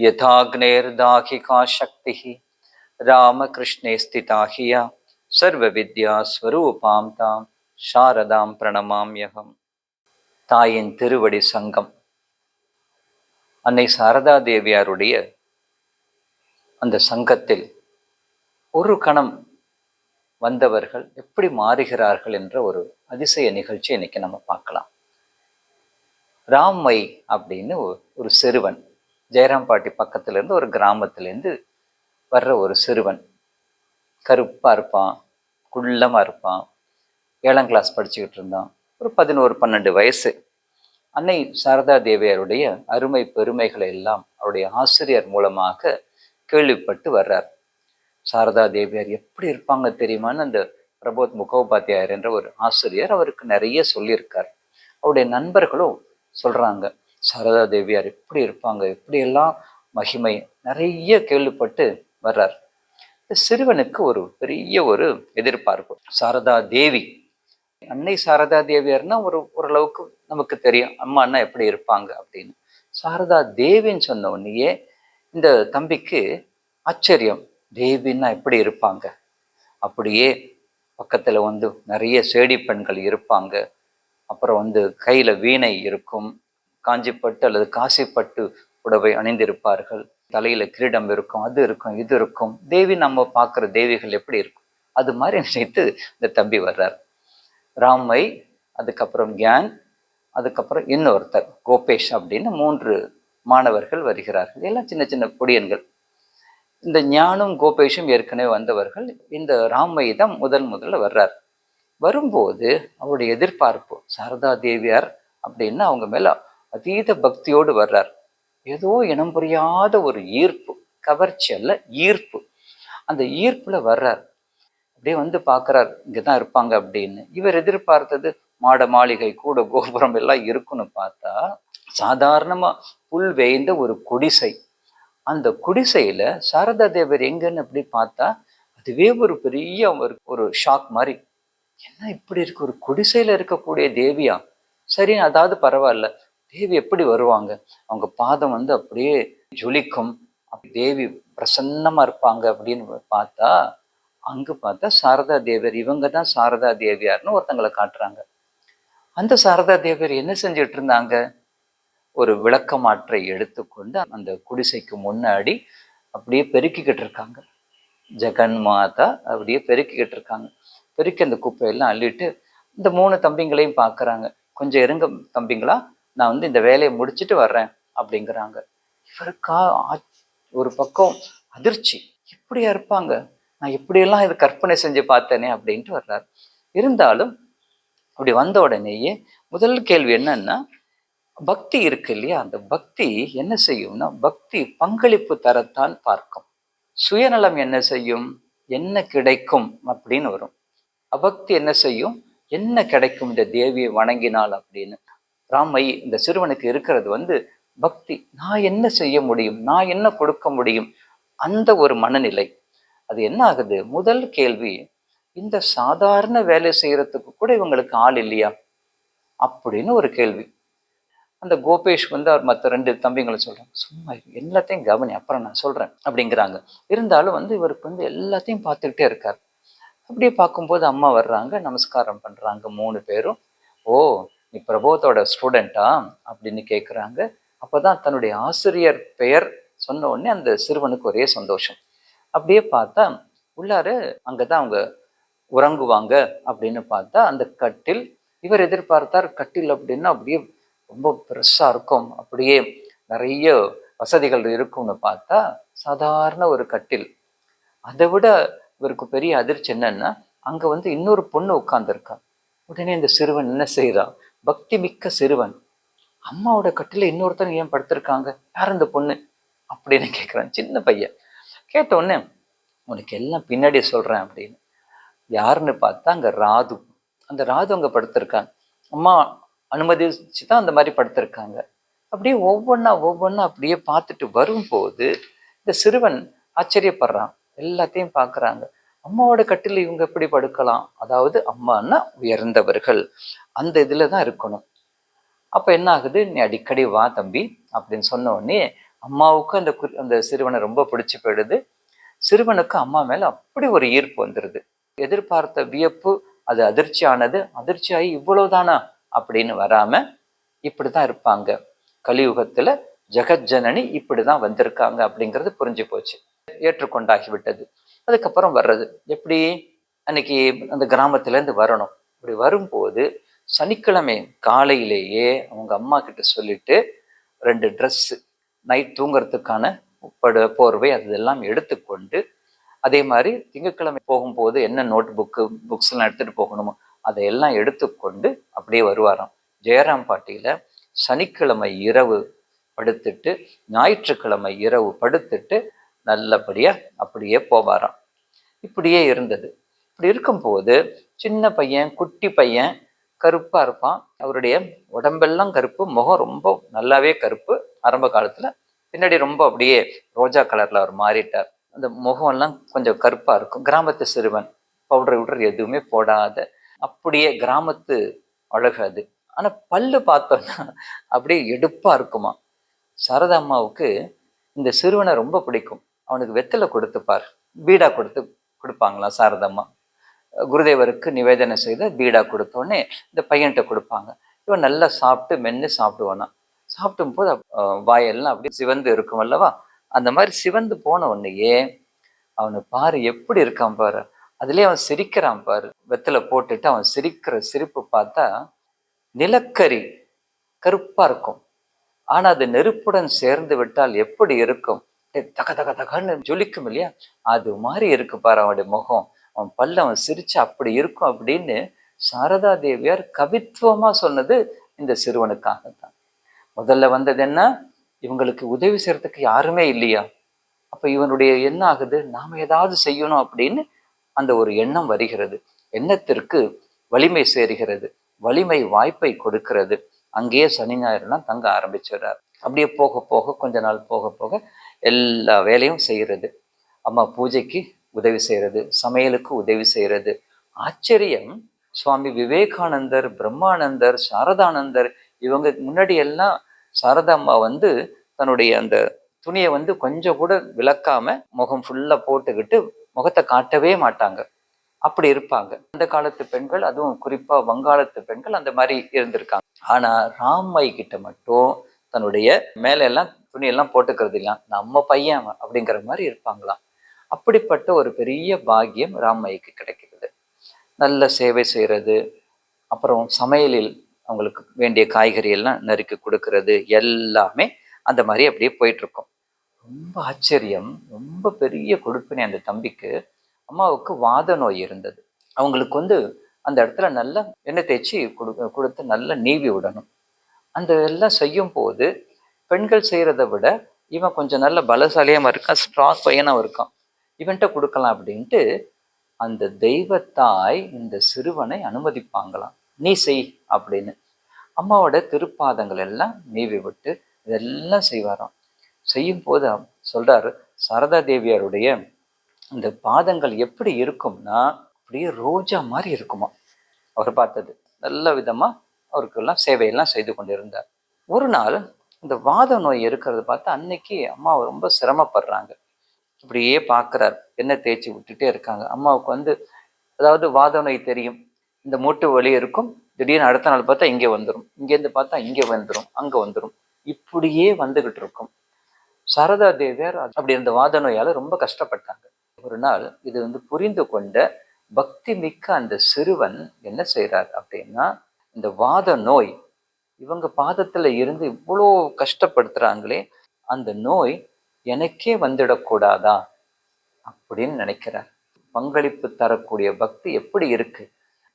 यथाग्नेर्दाहिका शक्तिः रामकृष्णे स्थिता हिया சர்வவித்யா ஸ்வரூபாம் தாம் சாரதாம் பிரணமாம்யகம் தாயின் திருவடி சங்கம் அன்னை சாரதா தேவியாருடைய அந்த சங்கத்தில் ஒரு கணம் வந்தவர்கள் எப்படி மாறுகிறார்கள் என்ற ஒரு அதிசய நிகழ்ச்சி இன்னைக்கு நம்ம பார்க்கலாம் ராம்மை அப்படின்னு ஒ- ஒரு சிறுவன் ஜெயராம்பாட்டி பக்கத்துலேருந்து ஒரு கிராமத்துலேருந்து வர்ற ஒரு சிறுவன். கருப்பாக இருப்பான் குள்ளமாக இருப்பான் ஏழாம் கிளாஸ் படிச்சுக்கிட்டு இருந்தான். ஒரு பதினோரு பன்னெண்டு வயசு. அன்னை சாரதா தேவியாருடைய அருமை பெருமைகளை எல்லாம் அவருடைய ஆசிரியர் மூலமாக கேள்விப்பட்டு வர்றார். சாரதா தேவியார் எப்படி இருப்பாங்க தெரியுமான்னு அந்த பிரபோத் முகோபாத்தியாயர் என்ற ஒரு ஆசிரியர் அவருக்கு நிறைய சொல்லியிருக்கார். அவருடைய நண்பர்களும் சொல்கிறாங்க சாரதா தேவியார் எப்படி இருப்பாங்க எப்படியெல்லாம் மகிமை? நிறைய கேள்விப்பட்டு வர்றார். இந்த சிறுவனுக்கு ஒரு பெரிய ஒரு எதிர்பார்ப்பு. சாரதா தேவி. அன்னை சாரதா தேவியார்னா ஒரு ஓரளவுக்கு நமக்கு தெரியும் அம்மா அண்ணா எப்படி இருப்பாங்க? அப்படின்னு. சாரதா தேவின்னு சொன்ன உடனேயே இந்த தம்பிக்கு ஆச்சரியம். தேவின்னா எப்படி இருப்பாங்க? அப்படியே பக்கத்தில் வந்து நிறைய சேடி பெண்கள் இருப்பாங்க. அப்புறம் வந்து கையில் வீணை இருக்கும். காஞ்சிப்பட்டு அல்லது காசிப்பட்டு உடவை அணிந்திருப்பார்கள். தலையில கிரீடம் இருக்கும் அது இருக்கும் இது இருக்கும். தேவி நம்ம பார்க்குற தேவிகள் எப்படி இருக்கும்? அது மாதிரி நினைத்து இந்த தம்பி வர்றார். ராமை அதுக்கப்புறம் கியான் அதுக்கப்புறம் இன்னொருத்தர் கோபேஷ் அப்படின்னு மூன்று மாணவர்கள் வருகிறார்கள். எல்லாம் சின்ன சின்ன பொடியன்கள் இந்த ஞானும் கோபேஷும் ஏற்கனவே வந்தவர்கள். இந்த ராமை தான் முதல் முதல்ல வர்றார். வரும்போது அவருடைய எதிர்பார்ப்பு சாரதா தேவியார் அப்படின்னு அவங்க மேலே அதீத பக்தியோடு வர்றார். ஏதோ இனம் புரியாத ஒரு ஈர்ப்பு கவர்ச்சி அல்ல ஈர்ப்பு. அந்த ஈர்ப்புல வர்றார். அப்படியே வந்து பார்க்கறார் இங்கதான் இருப்பாங்க அப்படின்னு. இவர் எதிர்பார்த்தது மாட மாளிகை கூட கோபுரம் எல்லாம் இருக்குன்னு பார்த்தா சாதாரணமா புல் வேய்ந்த ஒரு குடிசை. அந்த குடிசையில சாரதா தேவர் எங்கன்னு அப்படி பார்த்தா அதுவே ஒரு பெரிய ஒரு ஒரு ஷாக் மாதிரி. என்ன இப்படி இருக்கு? ஒரு குடிசையில் இருக்கக்கூடிய தேவியா? சரி அதாவது பரவாயில்ல. தேவி எப்படி வருவாங்க? அவங்க பாதம் வந்து அப்படியே ஜொலிக்கும். தேவி பிரசன்னமாக இருப்பாங்க அப்படின்னு பார்த்தா அங்கே பார்த்தா சாரதா தேவர் இவங்க தான் சாரதா தேவியார்னு ஒருத்தங்களை காட்டுறாங்க. அந்த சாரதா தேவர் என்ன செஞ்சுட்டு இருந்தாங்க? ஒரு விளக்கமாற்றை எடுத்துக்கொண்டு அந்த குடிசைக்கு முன்னாடி அப்படியே பெருக்கிக்கிட்டு இருக்காங்க. ஜெகன் மாதா அப்படியே பெருக்கிக்கிட்டு இருக்காங்க. பெருக்கி அந்த குப்பையெல்லாம் அள்ளிட்டு இந்த மூணு தம்பிங்களையும் பார்க்குறாங்க. கொஞ்சம் இருங்க தம்பிங்களா நான் வந்து இந்த வேலையை முடிச்சிட்டு வர்றேன் அப்படிங்கிறாங்க. இவருக்கா ஒரு பக்கம் அதிர்ச்சி. இப்படியா இருப்பாங்க? நான் இப்படியெல்லாம் இது கற்பனை செஞ்சு பார்த்தேனே அப்படின்ட்டு வர்றாரு. இருந்தாலும் அப்படி வந்த உடனேயே முதல் கேள்வி என்னன்னா பக்தி இருக்கு இல்லையா? அந்த பக்தி என்ன செய்யும்னா பக்தி பங்களிப்பு தரத்தான் பார்க்கும். சுயநலம் என்ன செய்யும்? என்ன கிடைக்கும்? அப்படின்னு வரும். அபக்தி என்ன செய்யும்? என்ன கிடைக்கும்? இந்த தேவியை வணங்கினால் அப்படின்னு. ராமை இந்த சிறுவனுக்கு இருக்கிறது வந்து பக்தி. நான் என்ன செய்ய முடியும்? நான் என்ன கொடுக்க முடியும்? அந்த ஒரு மனநிலை. அது என்ன ஆகுது? முதல் கேள்வி இந்த சாதாரண வேலை செய்யறதுக்கு கூட இவங்களுக்கு ஆள் இல்லையா? அப்படின்னு ஒரு கேள்வி. அந்த கோபேஷ் வந்து அவர் மற்ற ரெண்டு தம்பிங்களை சொல்றாங்க சும்மா எல்லாத்தையும் கவனி அப்புறம் நான் சொல்றேன் அப்படிங்கிறாங்க. இருந்தாலும் வந்து இவருக்கு வந்து எல்லாத்தையும் பார்த்துக்கிட்டே இருக்கார். அப்படியே பார்க்கும்போது அம்மா வர்றாங்க நமஸ்காரம் பண்றாங்க மூணு பேரும். ஓ நீ பிரபோத்தோட ஸ்டூடெண்டா அப்படின்னு கேட்குறாங்க அப்பதான் தன்னுடைய ஆசிரியர் பெயர் சொன்ன உடனே அந்த சிறுவனுக்கு ஒரே சந்தோஷம். அப்படியே பார்த்தா உள்ளார அங்கதான் அவங்க உறங்குவாங்க அப்படின்னு பார்த்தா அந்த கட்டில் இவர் எதிர்பார்த்தார் கட்டில் அப்படின்னா அப்படியே ரொம்ப பெருசாக இருக்கும். அப்படியே நிறைய வசதிகள் இருக்கும்னு பார்த்தா சாதாரண ஒரு கட்டில். அதை விட இவருக்கு பெரிய அதிர்ச்சி என்னன்னா அங்க வந்து இன்னொரு பொண்ணு உட்கார்ந்துருக்கா. உடனே இந்த சிறுவன் என்ன செய்கிறான் பக்தி மிக்க சிறுவன். அம்மாவோட கட்டில இன்னொருத்தன் ஏன் படுத்திருக்காங்க? யார் இந்த பொண்ணு? அப்படின்னு கேட்குறான் சின்ன பையன். கேட்ட உடனே உனக்கு எல்லாம் பின்னாடி சொல்கிறேன் அப்படின்னு. யாருன்னு பார்த்தா அங்கே ராது. அந்த ராது அங்கே படுத்திருக்காங்க அம்மா அனுமதிச்சு தான் அந்த மாதிரி படுத்திருக்காங்க. அப்படியே ஒவ்வொன்றா ஒவ்வொன்றா அப்படியே பார்த்துட்டு வரும்போது இந்த சிறுவன் ஆச்சரியப்படுறான். எல்லாத்தையும் பார்க்குறாங்க. அம்மாவோட கட்டில் இவங்க எப்படி படுக்கலாம்? அதாவது அம்மான்னா உயர்ந்தவர்கள். அந்த இதில் தான் இருக்கணும். அப்போ என்ன ஆகுது? நீ அடிக்கடி வா தம்பி அப்படின்னு சொன்ன உடனே அம்மாவுக்கு அந்த குறி அந்த சிறுவனை ரொம்ப பிடிச்சி போயிடுது. சிறுவனுக்கு அம்மா மேலே அப்படி ஒரு ஈர்ப்பு வந்துடுது எதிர்பார்த்த வியப்பு அது அதிர்ச்சியானது. அதிர்ச்சியாகி இவ்வளவுதானா? அப்படின்னு வராம இப்படிதான் இருப்பாங்க. கலியுகத்தில் ஜெகஜனனி இப்படிதான் வந்திருக்காங்க அப்படிங்கிறது புரிஞ்சு போச்சு. ஏற்றுக்கொண்டாகி விட்டது. அதுக்கப்புறம் வர்றது. எப்படி? அன்னைக்கு அந்த கிராமத்துலேருந்து வரணும். இப்படி வரும்போது சனிக்கிழமை காலையிலேயே அவங்க அம்மா கிட்ட சொல்லிட்டு ரெண்டு ட்ரெஸ்ஸு நைட் தூங்குறதுக்கான படு போர்வை அது எல்லாம் எடுத்துக்கொண்டு அதே மாதிரி திங்கட்கிழமை போகும்போது என்ன நோட் புக்கு புக்ஸ்லாம் எடுத்துகிட்டு போகணுமோ அதையெல்லாம் எடுத்துக்கொண்டு அப்படியே வருவாராம். ஜெயராம் பாட்டியில் சனிக்கிழமை இரவு படுத்துட்டு ஞாயிற்றுக்கிழமை இரவு படுத்துட்டு நல்லபடியாக அப்படியே போவாராம். இப்படியே இருந்தது. இப்படி இருக்கும்போது சின்ன பையன் குட்டி பையன் கருப்பாக இருப்பான். அவருடைய உடம்பெல்லாம் கருப்பு முகம் ரொம்ப நல்லாவே கருப்பு. ஆரம்ப காலத்தில் பின்னாடி ரொம்ப அப்படியே ரோஜா கலரில் அவர் மாறிட்டார். அந்த முகமெல்லாம் கொஞ்சம் கருப்பாக இருக்கும். கிராமத்து சிறுவன் பவுடர் விடுற எதுவுமே போடாத அப்படியே கிராமத்து அழகு அது. பல்லு பார்த்தோம்னா அப்படியே எடுப்பாக இருக்குமா சாரதா அம்மாவுக்கு இந்த சிறுவனை ரொம்ப பிடிக்கும். அவனுக்கு வெத்தலை கொடுத்துப்பார் பீடா கொடுத்து கொடுப்பாங்களாம் சாரதம்மா. குருதேவருக்கு நிவேதனை செய்த பீடா கொடுத்தோடனே இந்த பையன்கிட்ட கொடுப்பாங்க. இவன் நல்லா சாப்பிட்டு மென்று சாப்பிடுவானா. சாப்பிடும் போது வாயெல்லாம் அப்படியே சிவந்து இருக்கும் அல்லவா? அந்த மாதிரி சிவந்து போன உடனேயே அவனை பாரு எப்படி இருக்கான் பாரு. அதுலேயே அவன் சிரிக்கிறான் பாரு. வெத்தலை போட்டுட்டு அவன் சிரிக்கிற சிரிப்பு பார்த்தா நிலக்கரி கருப்பாக இருக்கும். ஆனால் அது நெருப்புடன் சேர்ந்து விட்டால் எப்படி இருக்கும்? தக்க தக தக தகன்னு ஜொலிக்கும் இல்லையா? அது மாதிரி இருக்கு பாரு அவனுடைய முகம். அவன் பல்ல அவன் சிரிச்சு அப்படி இருக்கும் அப்படின்னு சாரதா தேவியார் கவித்துவமா சொன்னது இந்த சிறுவனுக்காகத்தான். முதல்ல வந்தது என்ன? இவங்களுக்கு உதவி செய்யறதுக்கு யாருமே இல்லையா? அப்ப இவனுடைய என்ன ஆகுது? நாம ஏதாவது செய்யணும் அப்படின்னு அந்த ஒரு எண்ணம் வருகிறது. எண்ணத்திற்கு வலிமை சேருகிறது. வலிமை வாய்ப்பை கொடுக்கிறது. அங்கேயே சனி ஞாயிறுலாம் தங்க ஆரம்பிச்சிடுறார். அப்படியே போக போக கொஞ்ச நாள் போக போக எல்லா வேலையும் செய்கிறது அம்மா பூஜைக்கு உதவி செய்கிறது சமையலுக்கு உதவி செய்கிறது ஆச்சரியம். சுவாமி விவேகானந்தர் பிரம்மானந்தர் சாரதானந்தர் இவங்க முன்னாடி எல்லாம் சாரதா அம்மா வந்து தன்னுடைய அந்த துணியை வந்து கொஞ்சம் கூட விளக்காம முகம் ஃபுல்லாக போட்டுக்கிட்டு முகத்தை காட்டவே மாட்டாங்க. அப்படி இருப்பாங்க. அந்த காலத்து பெண்கள் அதுவும் குறிப்பாக வங்காளத்து பெண்கள் அந்த மாதிரி இருந்திருக்காங்க. ஆனால் ராம்மை கிட்ட மட்டும் தன்னுடைய மேலெல்லாம் துணியெல்லாம் போட்டுக்கிறது இல்ல. நம்ம பையன் அப்படிங்கிற மாதிரி இருப்பாங்களாம். அப்படிப்பட்ட ஒரு பெரிய பாக்கியம் ராம்மைக்கு கிடைக்கிறது. நல்ல சேவை செய்கிறது அப்புறம் சமையலில் அவங்களுக்கு வேண்டிய காய்கறி எல்லாம் நறுக்கி கொடுக்கறது எல்லாமே அந்த மாதிரி அப்படியே போயிட்டுருக்கும். ரொம்ப ஆச்சரியம் ரொம்ப பெரிய கொடுப்பினை அந்த தம்பிக்கு. அம்மாவுக்கு வாத நோய் இருந்தது. அவங்களுக்கு வந்து அந்த இடத்துல நல்லா எண்ணெய் தேய்ச்சி கொடு கொடுத்து நல்லா நீவி விடணும். அந்த எல்லாம் செய்யும் போது பெண்கள் செய்கிறத விட இவன் கொஞ்சம் நல்ல பலசாலியாக இருக்கான் ஸ்ட்ராங் பையனாக இருக்கான். இவன்கிட்ட கொடுக்கலாம் அப்படின்ட்டு அந்த தெய்வத்தாய் இந்த சிறுவனை அனுமதிப்பாங்களாம். நீ செய் அப்படின்னு. அம்மாவோட திருப்பாதங்கள் எல்லாம் நீவி விட்டு இதெல்லாம் செய்வாராம். செய்யும் போது சொல்றாரு சாரதா தேவியாருடைய இந்த பாதங்கள் எப்படி இருக்கும்னா அப்படியே ரோஜா மாதிரி இருக்குமா. அவர் பார்த்தது. நல்ல விதமா அவருக்கெல்லாம் சேவையெல்லாம் செய்து கொண்டிருந்தார். ஒரு நாள் இந்த வாத நோய் இருக்கிறது பார்த்து அன்னைக்கு அம்மா ரொம்ப சிரமப்படுறாங்க. இப்படியே பார்க்குறார். எண்ணெய் தேய்ச்சி விட்டுட்டே இருக்காங்க. அம்மாவுக்கு வந்து அதாவது வாத நோய் தெரியும். இந்த மூட்டு வலி இருக்கும். திடீர்னு அடுத்த நாள் பார்த்தா இங்கே வந்துடும் இங்கேருந்து பார்த்தா இங்கே வந்துடும் அங்கே வந்துடும் இப்படியே வந்துகிட்டு இருக்கும். சரதா தேவியார் அப்படி இருந்த வாத நோயால் ரொம்ப கஷ்டப்பட்டாங்க. ஒரு நாள் இது வந்து புரிந்து கொண்ட பக்தி மிக்க அந்த சிறுவன் என்ன செய்கிறார் அப்படின்னா இந்த வாத நோய் இவங்க பாதத்துல இருந்து இவ்வளோ கஷ்டப்படுத்துறாங்களே அந்த நோய் எனக்கே வந்துடக்கூடாதா அப்படின்னு நினைக்கிறார். பங்களிப்பு தரக்கூடிய பக்தி எப்படி இருக்கு?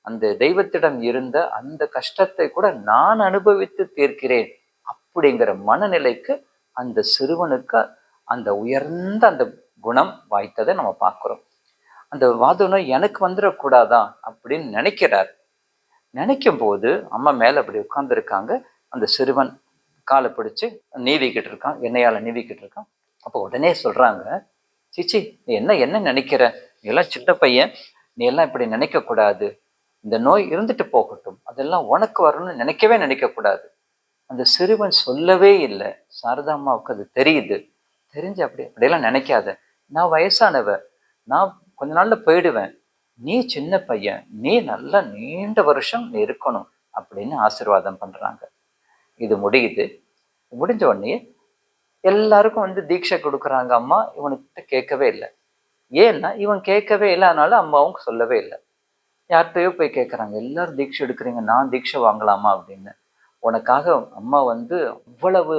அந்த தெய்வத்திடம் இருந்த அந்த கஷ்டத்தை கூட நான் அனுபவித்து தீர்க்கிறேன் அப்படிங்கிற மனநிலைக்கு அந்த சிறுவனுக்கு அந்த உயர்ந்த அந்த குணம் வாய்த்ததை நம்ம பார்க்குறோம். அந்த வாத நோய் எனக்கு வந்துடக்கூடாதா அப்படின்னு நினைக்கிறார். நினைக்கும் போது அம்மா மேலே அப்படி உட்காந்துருக்காங்க அந்த சிறுவன் காலை பிடிச்சி நீவிக்கிட்டு இருக்கான். எண்ணெயால் நீவிக்கிட்டு இருக்கான். அப்போ உடனே சொல்கிறாங்க சிச்சி நீ என்ன என்ன நினைக்கிற? நீ எல்லாம் சின்ன பையன். நீ எல்லாம் இப்படி நினைக்கக்கூடாது இந்த நோய் இருந்துட்டு போகட்டும். அதெல்லாம் உனக்கு வரணும்னு நினைக்கவே நினைக்கக்கூடாது அந்த சிறுவன் சொல்லவே இல்லை. சாரதா அம்மாவுக்கு அது தெரியுது. தெரிஞ்சு அப்படி அப்படியெல்லாம் நினைக்காத. நான் வயசானவ. நான் கொஞ்ச நாளில் போயிடுவேன். நீ சின்ன பையன் நீ நல்லா நீண்ட வருஷம் நீ இருக்கணும் அப்படின்னு ஆசிர்வாதம் பண்றாங்க. இது முடியுது. முடிஞ்ச உடனே எல்லாருக்கும் வந்து தீட்சை கொடுக்குறாங்க அம்மா. இவனுக்கிட்ட கேட்கவே இல்லை. ஏன்னா இவன் கேட்கவே இல்லை. அதனால அம்மாவும் சொல்லவே இல்லை. யார்கிட்டயோ போய் கேட்குறாங்க. எல்லாரும் தீட்சை எடுக்கிறீங்க நான் தீட்சை வாங்கலாமா அப்படின்னு. உனக்காக அம்மா வந்து அவ்வளவு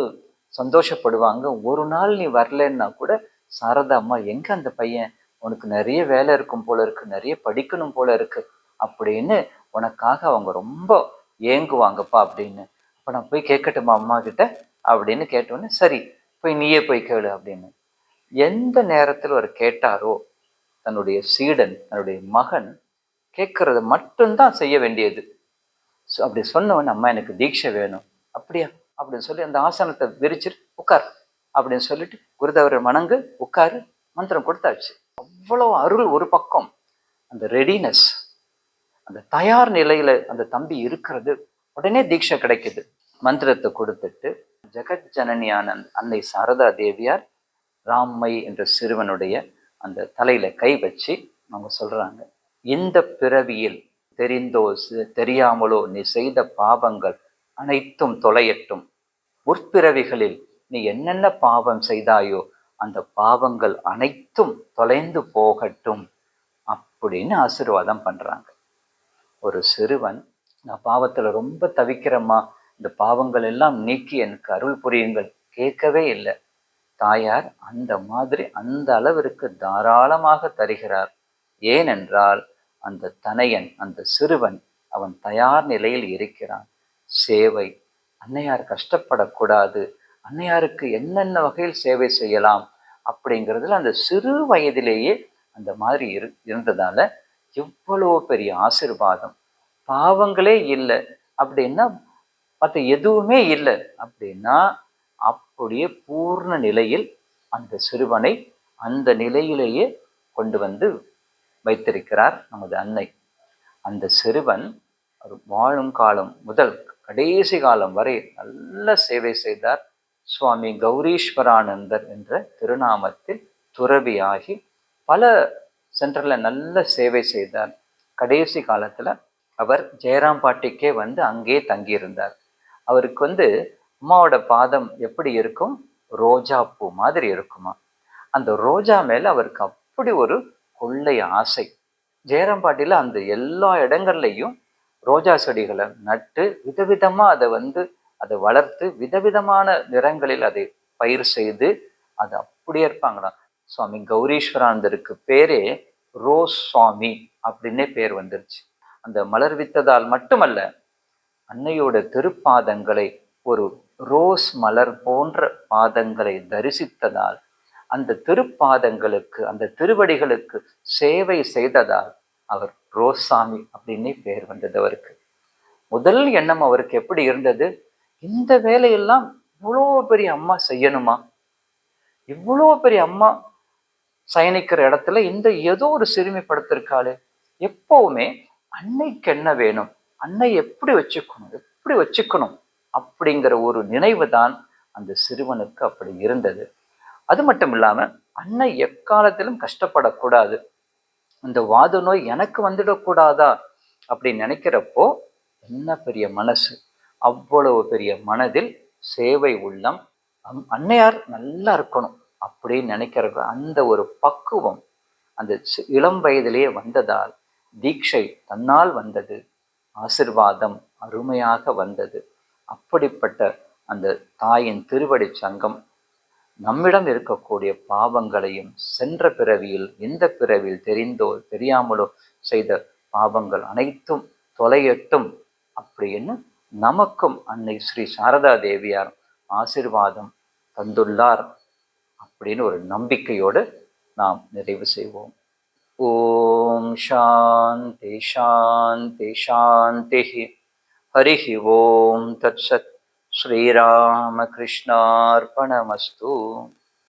சந்தோஷப்படுவாங்க. ஒரு நாள் நீ வரலன்னா கூட சாரதா அம்மா எங்க அந்த பையன்? உனக்கு நிறைய வேலை இருக்கும் போல இருக்கு நிறைய படிக்கணும் போல இருக்கு அப்படின்னு உனக்காக அவங்க ரொம்ப ஏங்குவாங்கப்பா அப்படின்னு. அப்ப நான் போய் கேட்கட்டுமா அம்மா கிட்ட? அப்படின்னு கேட்டோன்னே சரி போய் நீயே போய் கேளு அப்படின்னு. எந்த நேரத்தில் அவர் கேட்டாரோ தன்னுடைய சீடன் தன்னுடைய மகன் கேட்கறது மட்டும்தான் செய்ய வேண்டியது. ஸோ அப்படி சொன்னவன் அம்மா எனக்கு தீட்சை வேணும். அப்படியா? அப்படின்னு சொல்லி அந்த ஆசனத்தை விரிச்சிட்டு உட்கார். அப்படின்னு சொல்லிட்டு குருதவரை மணங்கு உட்காரு மந்திரம் கொடுத்தாச்சு. இவ்வளோ அருள் ஒரு பக்கம். அந்த ரெடினஸ் அந்த தயார் நிலையில அந்த தம்பி இருக்கிறது உடனே தீட்சை கிடைக்குது. மந்திரத்தை கொடுத்துட்டு ஜெகத் ஜனனியான அன்னை சாரதா தேவியார் ராம்மை என்ற சிறுவனுடைய அந்த தலையில கை வச்சு அவங்க சொல்றாங்க இந்த பிறவியில் தெரிந்தோ தெரியாமலோ நீ செய்த பாவங்கள் அனைத்தும் தொலையட்டும். முற்பிறவிகளில் நீ என்னென்ன பாவம் செய்தாயோ அந்த பாவங்கள் அனைத்தும் தொலைந்து போகட்டும் அப்படின்னு ஆசீர்வாதம் பண்ணுறாங்க ஒரு சிறுவன் நான் பாவத்தில் ரொம்ப தவிக்கிறம்மா. இந்த பாவங்கள் எல்லாம் நீக்கி எனக்கு அருள் புரியுங்கள். கேட்கவே இல்லை. தாயார் அந்த மாதிரி அந்த அளவிற்கு தாராளமாக தருகிறார். ஏனென்றால் அந்த தனையன் அந்த சிறுவன் அவன் தயார் நிலையில் இருக்கிறான். சேவை அன்னையார் கஷ்டப்படக்கூடாது. அன்னையாருக்கு என்னென்ன வகையில் சேவை செய்யலாம்? அப்படிங்கிறதுல அந்த சிறு வயதிலேயே அந்த மாதிரி இரு இருந்ததால எவ்வளோ பெரிய ஆசிர்வாதம். பாவங்களே இல்லை. அப்படின்னா மற்ற எதுவுமே இல்லை. அப்படின்னா அப்படியே பூர்ண நிலையில் அந்த சிறுவனை அந்த நிலையிலேயே கொண்டு வந்து வைத்திருக்கிறார் நமது அன்னை. அந்த சிறுவன் வாழும் காலம் முதல் கடைசி காலம் வரை நல்ல சேவை செய்தார். சுவாமி கௌரீஸ்வரானந்தர் என்ற திருநாமத்தில் துறவியாகி பல சென்டரில் நல்ல சேவை செய்தார். கடைசி காலத்தில் அவர் ஜெயராம்பாட்டிக்கே வந்து அங்கே தங்கியிருந்தார். அவருக்கு வந்து அம்மாவோட பாதம் எப்படி இருக்கும்? ரோஜா பூ மாதிரி இருக்குமா? அந்த ரோஜா மேலே அவருக்கு அப்படி ஒரு கொள்ளை ஆசை. ஜெயராம்பாட்டியில் அந்த எல்லா இடங்கள்லையும் ரோஜா செடிகளை நட்டு விதவிதமாக அதை வந்து அதை வளர்த்து விதவிதமான நிறங்களில் அதை பயிர் செய்து அது அப்படியே இருப்பாங்களாம் சுவாமி கௌரீஸ்வரானந்தருக்கு பேரே ரோஸ் சுவாமி அப்படின்னே பேர் வந்துருச்சு. அந்த மலர் வித்ததால் மட்டுமல்ல அன்னையோட திருப்பாதங்களை ஒரு ரோஸ் மலர் போன்ற பாதங்களை தரிசித்ததால் அந்த திருப்பாதங்களுக்கு அந்த திருவடிகளுக்கு சேவை செய்ததால் அவர் ரோசாமி அப்படின்னே பேர் வந்தது அவருக்கு. முதல் எண்ணம் அவருக்கு எப்படி இருந்தது? இந்த வேலையெல்லாம் இவ்வளோ பெரிய அம்மா செய்யணுமா? இவ்வளோ பெரிய அம்மா சயனிக்கிற இடத்துல இந்த ஏதோ ஒரு சிறுமி படுத்திருக்காளே எப்பவுமே அன்னைக்கு என்ன வேணும்? அன்னை எப்படி வச்சுக்கணும்? எப்படி வச்சுக்கணும்? அப்படிங்கிற ஒரு நினைவு தான் அந்த சிறுவனுக்கு அப்படி இருந்தது. அது மட்டும் இல்லாமல் அன்னை எக்காலத்திலும் கஷ்டப்படக்கூடாது. இந்த வாத நோய் எனக்கு வந்துடக்கூடாதா? அப்படின்னு நினைக்கிறப்போ என்ன பெரிய மனசு? அவ்வளவு பெரிய மனதில் சேவை உள்ளம். அம்- அன்னையார் நல்லா இருக்கணும் அப்படின்னு நினைக்கிற அந்த ஒரு பக்குவம் அந்த இளம் வயதிலேயே வந்ததால் தீட்சை தன்னால் வந்தது. ஆசிர்வாதம் அருமையாக வந்தது. அப்படிப்பட்ட அந்த தாயின் திருவடி சங்கம் நம்மிடம் இருக்கக்கூடிய பாவங்களையும் சென்ற பிறவியில் எந்த பிறவியில் தெரிந்தோ தெரியாமலோ செய்த பாவங்கள் அனைத்தும் தொலையட்டும் அப்படின்னு நமக்கும் அன்னை ஸ்ரீ சாரதா தேவியார் ஆசிர்வாதம் தந்துள்ளார் அப்படின்னு ஒரு நம்பிக்கையோடு நாம் நிறைவு செய்வோம். ஓம் சாந்தி சாந்தி சாந்தி. ஹரி ஓம். தத்சத் ஸ்ரீராமகிருஷ்ணார்ப்பணமஸ்து